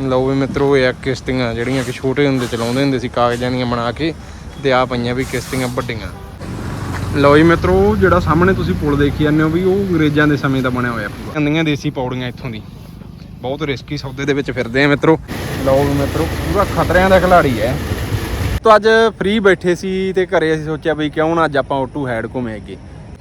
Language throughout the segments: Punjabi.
ਲਓ ਵੀ ਮਿੱਤਰੋ, ਇਹ ਆ ਕਿਸ਼ਤੀਆਂ, ਜਿਹੜੀਆਂ ਕਿ ਛੋਟੇ ਹੁੰਦੇ ਚਲਾਉਂਦੇ ਹੁੰਦੇ ਸੀ, ਕਾਗਜ਼ਾਂ ਦੀਆਂ ਬਣਾ ਕੇ ਤੇ ਆ ਪਈਆਂ ਵੀ ਕਿਸ਼ਤੀਆਂ ਵੱਡੀਆਂ। ਲਓ ਜੀ ਮਿੱਤਰੋ, ਜਿਹੜਾ ਸਾਹਮਣੇ ਤੁਸੀਂ ਪੁਲ ਦੇਖੀ ਜਾਂਦੇ ਹੋ ਵੀ ਉਹ ਅੰਗਰੇਜ਼ਾਂ ਦੇ ਸਮੇਂ ਦਾ ਬਣਿਆ ਹੋਇਆ ਪੂਰਾ ਕੰਦੀਆਂ ਦੇਸੀ ਪੌੜੀਆਂ ਇੱਥੋਂ ਦੀ। ਬਹੁਤ ਰਿਸਕੀ ਸੌਦੇ ਦੇ ਵਿੱਚ ਫਿਰਦੇ ਆ ਮਿੱਤਰੋ। ਲਓ ਵੀ ਮਿੱਤਰੋ, ਪੂਰਾ ਖਤਰਿਆਂ ਦਾ ਖਿਲਾੜੀ ਹੈ। ਤੋ ਅੱਜ ਫ੍ਰੀ ਬੈਠੇ ਸੀ ਤੇ ਘਰੇ ਅਸੀਂ ਸੋਚਿਆ ਵੀ ਕਿਉਂ ਨਾ ਅੱਜ ਆਪਾਂ ਓਟੂ ਹੈਡ ਘੁੰਮੇ ਅੱਗੇ।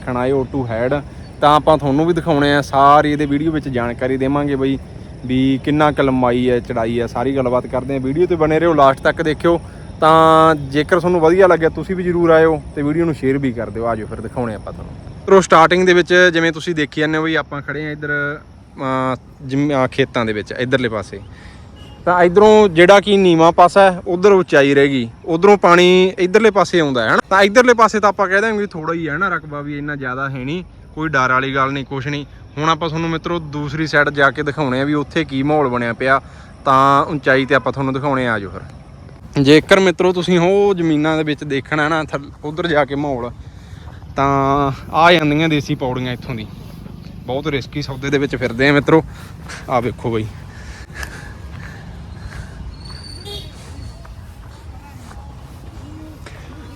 ਖਣਾਏ ਓਟੂ ਹੈਡ ਤਾਂ ਆਪਾਂ ਤੁਹਾਨੂੰ ਵੀ ਦਿਖਾਉਣੇ ਆ ਸਾਰੀ ਇਹਦੇ ਵੀਡੀਓ ਵਿੱਚ ਜਾਣਕਾਰੀ ਦੇਵਾਂਗੇ ਬਈ ਵੀ ਕਿੰਨਾ ਕੁ ਲੰਮਾਈ ਹੈ ਚੜਾਈ ਹੈ ਸਾਰੀ ਗੱਲਬਾਤ ਕਰਦੇ ਆ। ਵੀਡੀਓ ਤੇ ਬਣੇ ਰਹੋ ਲਾਸਟ ਤੱਕ ਦੇਖਿਓ। ਤਾਂ ਜੇਕਰ ਤੁਹਾਨੂੰ ਵਧੀਆ ਲੱਗਿਆ ਤੁਸੀਂ ਵੀ ਜਰੂਰ ਆਇਓ ਤੇ ਵੀਡੀਓ ਨੂੰ ਸ਼ੇਅਰ ਵੀ ਕਰ ਦਿਓ। ਆਜੋ ਫਿਰ ਦਿਖਾਉਣੇ ਆਪਾਂ ਤੁਹਾਨੂੰ। ਤਰੋ ਸਟਾਰਟਿੰਗ ਦੇ ਵਿੱਚ ਜਿਵੇਂ ਤੁਸੀਂ ਦੇਖੀ ਜਾਂਦੇ ਹੋ ਵੀ ਆਪਾਂ ਖੜੇ ਆ ਇੱਧਰ ਅਮ, ਖੇਤਾਂ ਦੇ ਵਿੱਚ ਇਧਰਲੇ ਪਾਸੇ। ਤਾਂ ਇਧਰੋਂ ਜਿਹੜਾ ਕਿ ਨੀਵਾਂ ਪਾਸਾ ਹੈ ਉਧਰ ਉਚਾਈ ਰਹੇਗੀ ਉਧਰੋਂ ਪਾਣੀ ਇਧਰਲੇ ਪਾਸੇ ਆਉਂਦਾ ਹੈ ਹਨਾ? ਤਾਂ ਇਧਰਲੇ ਪਾਸੇ ਤਾਂ ਆਪਾਂ ਕਹਿ ਦਾਂਗੇ ਥੋੜਾ ਹੀ ਹੈ ਨਾ ਰਕਬਾ ਵੀ ਇੰਨਾ ਜ਼ਿਆਦਾ ਹੈ ਨਹੀਂ। ਕੋਈ ਡਰ ਵਾਲੀ ਗੱਲ ਨਹੀਂ, ਕੁਛ ਨਹੀਂ। ਹੁਣ ਆਪਾਂ ਤੁਹਾਨੂੰ ਮਿੱਤਰੋ ਦੂਸਰੀ ਸਾਈਡ ਜਾ ਕੇ ਦਿਖਾਉਣੇ ਆ ਵੀ ਉੱਥੇ ਕੀ ਮਾਹੌਲ ਬਣਿਆ ਪਿਆ। ਤਾਂ ਉਚਾਈ ਤੇ ਆਪਾਂ ਤੁਹਾਨੂੰ ਦਿਖਾਉਣੇ ਆ, ਆਜੋ ਫਿਰ। ਜੇਕਰ ਮਿੱਤਰੋ ਤੁਸੀਂ ਉਹ ਜ਼ਮੀਨਾਂ ਦੇ ਵਿੱਚ ਦੇਖਣਾ ਨਾ ਉਧਰ ਜਾ ਕੇ ਮਾਹੌਲ, ਤਾਂ ਆ ਜਾਂਦੀਆਂ ਦੇਸੀ ਪੌੜੀਆਂ ਇੱਥੋਂ ਦੀ। ਬਹੁਤ ਰਿਸਕੀ ਸੌਦੇ ਦੇ ਵਿੱਚ ਫਿਰਦੇ ਆ ਮਿੱਤਰੋ। ਆ ਵੇਖੋ ਬਈ।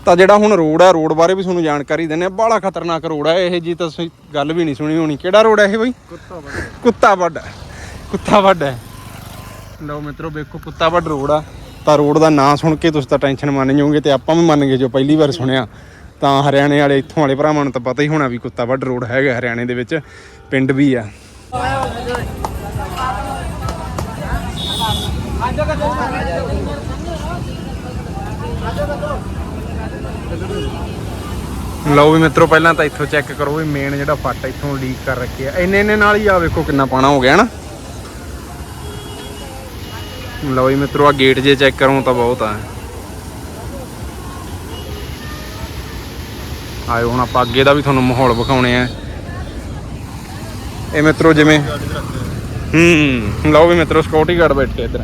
ਤਾਂ ਜਿਹੜਾ ਹੁਣ ਰੋਡ ਹੈ ਰੋਡ ਬਾਰੇ ਵੀ ਤੁਹਾਨੂੰ ਜਾਣਕਾਰੀ ਦਿੰਨੇ ਆ ਬੜਾ ਖਤਰਨਾਕ ਰੋਡ ਹੈ ਇਹ ਜੀ, ਤਾਂ ਤੁਸੀਂ ਗੱਲ ਵੀ ਨਹੀਂ ਸੁਣੀ ਹੋਣੀ। ਕਿਹੜਾ ਰੋਡ ਹੈ ਇਹ ਬਈ? ਕੁੱਤਾ ਬੜਾ ਕੁੱਤਾ ਵੱਡ ਕੁੱਤਾ ਵੱਡ ਲਓ ਮਿੱਤਰੋ, ਵੇਖੋ ਕੁੱਤਾ ਵੱਡ ਰੋਡ ਆ। ਤਾਂ ਰੋਡ ਦਾ ਨਾਂ ਸੁਣ ਕੇ ਤੁਸੀਂ ਤਾਂ ਟੈਨਸ਼ਨ ਮੰਨ ਜਾਓਗੇ ਤੇ ਆਪਾਂ ਵੀ ਮੰਨ ਗਏ ਜੋ ਪਹਿਲੀ ਵਾਰ ਸੁਣਿਆ। ਤਾਂ ਹਰਿਆਣੇ ਵਾਲੇ ਇੱਥੋਂ ਵਾਲੇ ਭਰਾਵਾਂ ਨੂੰ ਤਾਂ ਪਤਾ ਹੀ ਹੋਣਾ ਵੀ ਕੁੱਤਾ ਵੱਡ ਰੋਡ ਹੈਗਾ ਹਰਿਆਣੇ ਦੇ ਵਿੱਚ। ਪਿੰਡ ਵੀ ਆ। ਲਓ ਵੀ ਮਿੱਤਰੋ, ਪਹਿਲਾਂ ਤਾਂ ਇੱਥੋਂ ਚੈੱਕ ਕਰੋ ਵੀ ਮੇਨ ਜਿਹੜਾ ਫੱਟ ਇੱਥੋਂ ਲੀਕ ਕਰ ਰੱਖਿਆ। ਇੰਨੇ ਇੰਨੇ ਨਾਲ ਹੀ ਆ ਵੇਖੋ ਕਿੰਨਾ ਪਾਣਾ ਹੋ ਗਿਆ ਨਾ। ਲਓ ਵੀ ਮਿੱਤਰੋ, ਆ ਗੇਟ ਜੇ ਚੈੱਕ ਕਰੋ ਤਾਂ ਬਹੁਤ ਆ। ਆਇਓ ਹੁਣ ਆਪਾਂ ਅੱਗੇ ਦਾ ਵੀ ਤੁਹਾਨੂੰ ਮਾਹੌਲ ਵਿਖਾਉਣੇ ਆ। ਇਹ ਮਿੱਤਰੋ ਜਿਵੇਂ ਹੂੰ, ਲਓ ਵੀ ਮਿੱਤਰੋ ਸਕਿਉਰਟੀ ਗਾਰਡ ਬੈਠੇ ਇੱਧਰ।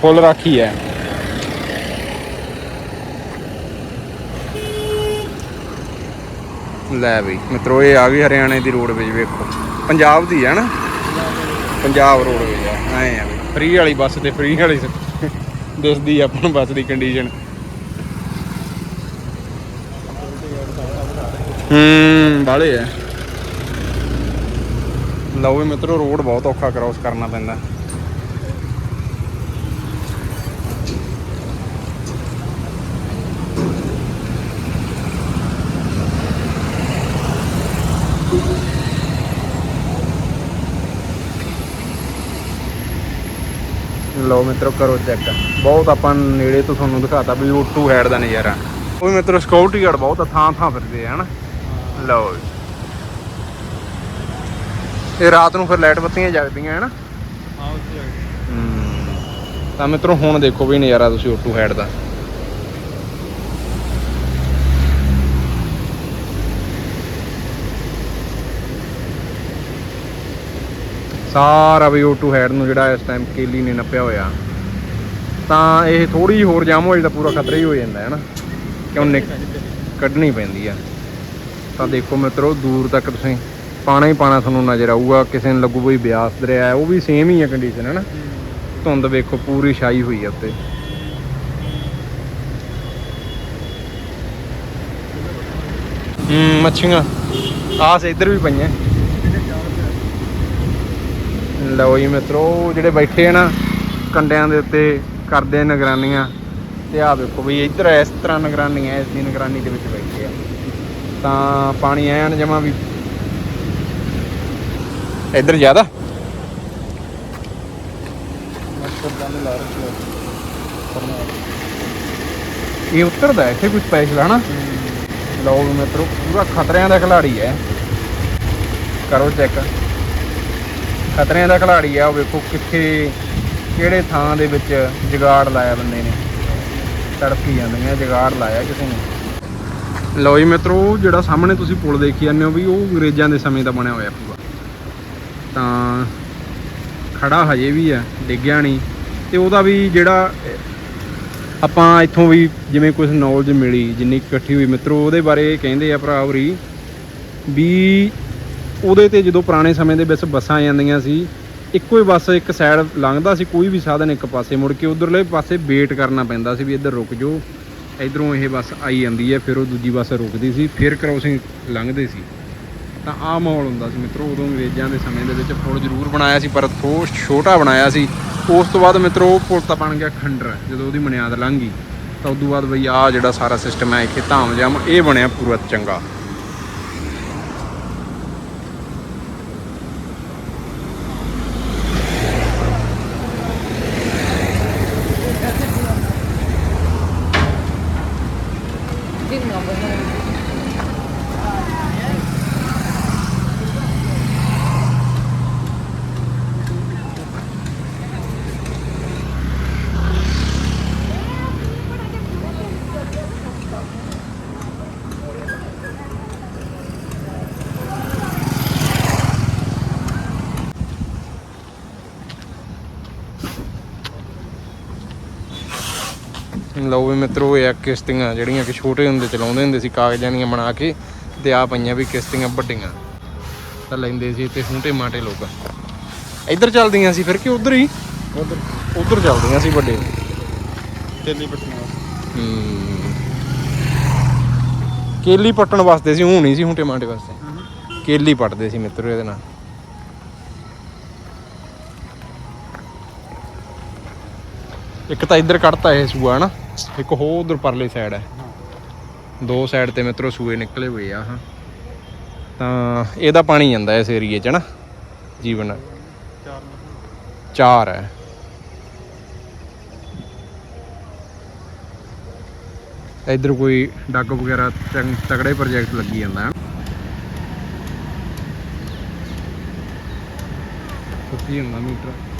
ਫੁੱਲ ਰਾਖੀ ਹੈ। ਲੈ ਬਈ। ਮਿੱਤਰੋ, ਇਹ ਆ ਗਈ ਹਰਿਆਣੇ ਦੀ ਰੋਡ ਵਿੱਚ ਵੇਖੋ। ਪੰਜਾਬ ਦੀ ਹੈ ਨਾ? ਪੰਜਾਬ ਰੋਡ ਵਿੱਚ ਆ। ਆ ਫ੍ਰੀ ਵਾਲੀ ਬੱਸ ਤੇ, ਫ੍ਰੀ ਵਾਲੀ ਦਿਸਦੀ ਆ ਆਪਾਂ ਨੂੰ ਬੱਸ ਦੀ ਕੰਡੀਸ਼ਨ ਹੂੰ ਬਾਲੇ ਆ। ਲਓ ਵੀ ਮਿੱਤਰੋ, ਰੋਡ ਬਹੁਤ ਔਖਾ ਕ੍ਰਾਸ ਕਰਨਾ ਪੈਂਦਾ। ਲਓ ਮਿੱਤਰੋ ਕਰੋ ਚੈੱਕ ਬਹੁਤ ਆਪਾਂ ਨੇੜੇ ਤੋਂ ਤੁਹਾਨੂੰ ਦਿਖਾਤਾ ਵੀ O2 ਹੈਡ ਦਾ ਨਜ਼ਾਰਾ। ਉਹ ਮਿੱਤਰੋ ਸਿਕਿਉਰਿਟੀ ਗਾਰਡ ਬਹੁਤ ਥਾਂ ਥਾਂ ਫਿਰਦੇ ਆ ਹਨਾ? ਲਓ। ਇਹ ਰਾਤ ਨੂੰ ਫਿਰ ਲਾਈਟ ਬੱਤੀਆਂ ਜਗਦੀਆਂ ਹਨਾ? ਹਾਂ ਉੱਥੇ। ਤਾਂ ਮਿੱਤਰੋ ਹੁਣ ਦੇਖੋ ਵੀ ਨਜ਼ਾਰਾ ਤੁਸੀਂ O2 ਹੈਡ ਦਾ। ਸਾਰਾ ਵੀ O2 ਹੈਡ ਨੂੰ ਜਿਹੜਾ ਇਸ ਟਾਈਮ ਕੇਲੀ ਨੇ ਨੱਪਿਆ ਹੋਇਆ। ਤਾਂ ਇਹ ਥੋੜੀ ਹੋਰ ਜਾਮ ਹੋ ਜਾਏ ਤਾਂ ਪੂਰਾ ਖਤਰਾ ਹੀ ਹੋ ਜਾਂਦਾ, ਹੈ ਨਾ? ਕਿਉਂ ਨਿਕ ਕੱਢਣੀ ਪੈਂਦੀ ਆ। ਤਾਂ ਦੇਖੋ ਮਿੱਤਰੋ, ਦੂਰ ਤੱਕ ਤੁਸੀਂ ਪਾਣਾ ਹੀ ਪਾਣਾ ਤੁਹਾਨੂੰ ਨਜ਼ਰ ਆਊਗਾ। ਕਿਸੇ ਨੂੰ ਲੱਗੂ ਕੋਈ ਬਿਆਸ ਦਰਿਆ ਹੈ, ਉਹ ਵੀ ਸੇਮ ਹੀ ਹੈ ਕੰਡੀਸ਼ਨ ਹੈ ਨਾ? ਧੁੰਦ ਵੇਖੋ, ਪੂਰੀ ਛਾਈ ਹੋਈ ਆ ਉੱਤੇ। ਹੂੰ, ਮੱਛੀਆਂ। ਆਸ ਇੱਧਰ ਵੀ ਪਈਆਂ। ਲਓ ਜੀ ਮਿੱਤਰੋ ਜਿਹੜੇ ਬੈਠੇ ਆ ਨਾ ਕੰਡਿਆਂ ਦੇ ਉੱਤੇ ਕਰਦੇ ਆ ਨਿਗਰਾਨੀਆਂ। ਤੇ ਆਹ ਵੇਖੋ ਵੀ ਇੱਧਰ ਇਸ ਤਰ੍ਹਾਂ ਨਿਗਰਾਨੀਆਂ ਇਸ ਦੀ ਨਿਗਰਾਨੀ ਦੇ ਵਿੱਚ ਬੈਠੇ ਆ। ਤਾਂ ਪਾਣੀ ਐਨ ਜਮਾ ਵੀ। ਇੱਧਰ ਜ਼ਿਆਦਾ? ਇਹ ਉੱਤਰਦਾ ਇੱਥੇ ਕੋਈ ਸਪੈਸ਼ਲ ਹਨਾ? ਲਓ ਮਿੱਤਰੋ ਪੂਰਾ ਖਤਰਿਆਂ ਦਾ ਖਿਲਾੜੀ ਹੈ ਕਰੋ ਚੈੱਕ ਖਤਰਿਆਂ ਦਾ ਖਿਲਾੜੀ ਆ, ਉਹ ਵੇਖੋ ਕਿੱਥੇ, ਕਿਹੜੇ ਥਾਂ ਦੇ ਵਿੱਚ ਜਗਾੜ ਲਾਇਆ ਬੰਦੇ ਨੇ। ਤੜਫੀ ਜਾਂਦੀਆਂ ਜਗਾੜ ਲਾਇਆ ਕਿਸੇ ਨੇ। ਲਓ ਜੀ ਮਿੱਤਰੋ, ਜਿਹੜਾ ਸਾਹਮਣੇ ਤੁਸੀਂ ਪੁਲ ਦੇਖੀ ਜਾਂਦੇ ਹੋ ਵੀ ਉਹ ਅੰਗਰੇਜ਼ਾਂ ਦੇ ਸਮੇਂ ਦਾ ਬਣਿਆ ਹੋਇਆ ਪੂਰਾ ਤਾਂ ਖੜਾ ਹਜੇ ਵੀ ਆ, ਡਿੱਗਿਆ ਨਹੀਂ। ਤੇ ਉਹਦਾ ਵੀ ਜਿਹੜਾ, ਆਪਾਂ ਇੱਥੋਂ ਵੀ ਜਿਵੇਂ ਕੁਝ ਨੌਲੇਜ ਮਿਲੀ, ਜਿੰਨੀ ਇਕੱਠੀ ਹੋਈ। ਮਿੱਤਰੋ, ਉਹਦੇ ਬਾਰੇ ਕਹਿੰਦੇ ਆ ਭਰਾ ਹੋਰੀ ਵੀ ਉਹਦੇ ਤੇ ਜਦੋਂ ਪੁਰਾਣੇ ਸਮੇਂ ਦੇ ਵਿੱਚ ਬੱਸਾਂ ਜਾਂਦੀਆਂ ਸੀ, ਇੱਕੋ ਹੀ ਬੱਸ ਇੱਕ ਸਾਈਡ ਲੰਘਦਾ ਸੀ, ਕੋਈ ਵੀ ਸਾਧਨ ਇੱਕ ਪਾਸੇ ਮੁੜ ਕੇ ਉਧਰਲੇ ਪਾਸੇ ਵੇਟ ਕਰਨਾ ਪੈਂਦਾ ਸੀ ਵੀ ਇੱਧਰ ਰੁਕ ਜਾਓ। ਇਧਰੋਂ ਇਹ ਬੱਸ ਆਈ ਜਾਂਦੀ ਹੈ, ਫਿਰ ਉਹ ਦੂਜੀ ਬੱਸ ਰੁਕਦੀ ਸੀ, ਫਿਰ ਕ੍ਰੋਸਿੰਗ ਲੰਘਦੇ ਸੀ। ਤਾਂ ਆਹ ਮਾਹੌਲ ਹੁੰਦਾ ਸੀ ਮਿੱਤਰੋ, ਉਦੋਂ ਅੰਗਰੇਜ਼ਾਂ ਦੇ ਸਮੇਂ ਦੇ ਵਿੱਚ ਪੁਲ ਜ਼ਰੂਰ ਬਣਾਇਆ ਸੀ, ਪਰ ਥੋ ਛੋਟਾ ਬਣਾਇਆ ਸੀ। ਉਸ ਤੋਂ ਬਾਅਦ ਮਿੱਤਰੋ ਉਹ ਪੁਲ ਤਾਂ ਬਣ ਗਿਆ ਖੰਡਰ, ਜਦੋਂ ਉਹਦੀ ਬੁਨਿਆਦ ਲੰਘ ਗਈ। ਤਾਂ ਉਦੋਂ ਬਾਅਦ ਬਈ ਆਹ ਜਿਹੜਾ ਸਾਰਾ ਸਿਸਟਮ ਹੈ ਇੱਥੇ ਧਾਮ ਜਾਮ ਇਹ ਬਣਿਆ ਪੂਰਾ ਚੰਗਾ। ਲਓ ਵੀ ਮਿੱਤਰੋ ਇਹ ਆ ਕਿਸ਼ਤੀਆਂ ਜਿਹੜੀਆਂ ਕਿ ਛੋਟੇ ਹੁੰਦੇ ਚਲਾਉਂਦੇ ਹੁੰਦੇ ਸੀ ਕਾਗਜ਼ਾਂ ਦੀਆਂ ਬਣਾ ਕੇ ਤੇ ਆ ਪਈਆਂ ਵੀ ਕਿਸ਼ਤੀਆਂ ਵੱਡੀਆਂ। ਤਾਂ ਲੈਂਦੇ ਸੀ ਤੇ ਹੁੰਟੇ ਮਾਟੇ ਲੋਕ। ਇੱਧਰ ਚੱਲਦੀਆਂ ਸੀ ਫਿਰ ਕਿ ਉਧਰ ਹੀ? ਉਧਰ। ਉਧਰ ਚੱਲਦੀਆਂ ਸੀ ਵੱਡੇ। ਤੇਲੀ ਪਟਨਾ ਹੂੰ। ਕੇਲੀ ਪੱਟਣ ਵਾਸਤੇ ਸੀ ਹੁਣ ਨਹੀਂ ਸੀ ਹੁੰਟੇ ਮਾਟੇ ਵਾਸਤੇ। ਕੇਲੀ ਪੱਟਦੇ ਸੀ ਮਿੱਤਰੋ ਇਹਦੇ ਨਾਲ। ਇੱਕ ਤਾਂ ਇੱਧਰ ਕੱਢਤਾ ਇਹ ਸੂਆ ਨਾ ਇੱਕ ਹੋ ਉਧਰ ਪਰਲੇ ਸਾਈਡ ਹੈ। ਦੋ ਸਾਈਡ ਤੇ ਮਿੱਤਰੋ ਸੂਏ ਨਿਕਲੇ ਹੋਏ ਆ ਹਾਂ। ਤਾਂ ਇਹਦਾ ਪਾਣੀ ਜਾਂਦਾ ਇਸ ਏਰੀਏ 'ਚ ਨਾ ਜੀਵਨ। ਚਾਰ ਹੈ। ਇੱਧਰ ਕੋਈ ਡੱਗ ਵਗੈਰਾ ਤਗੜੇ ਪ੍ਰੋਜੈਕਟ ਲੱਗੀ ਜਾਂਦਾ। ਹੈ ਸੁੱਤੀ ਹੁੰਦਾ ਮੀਟਰ।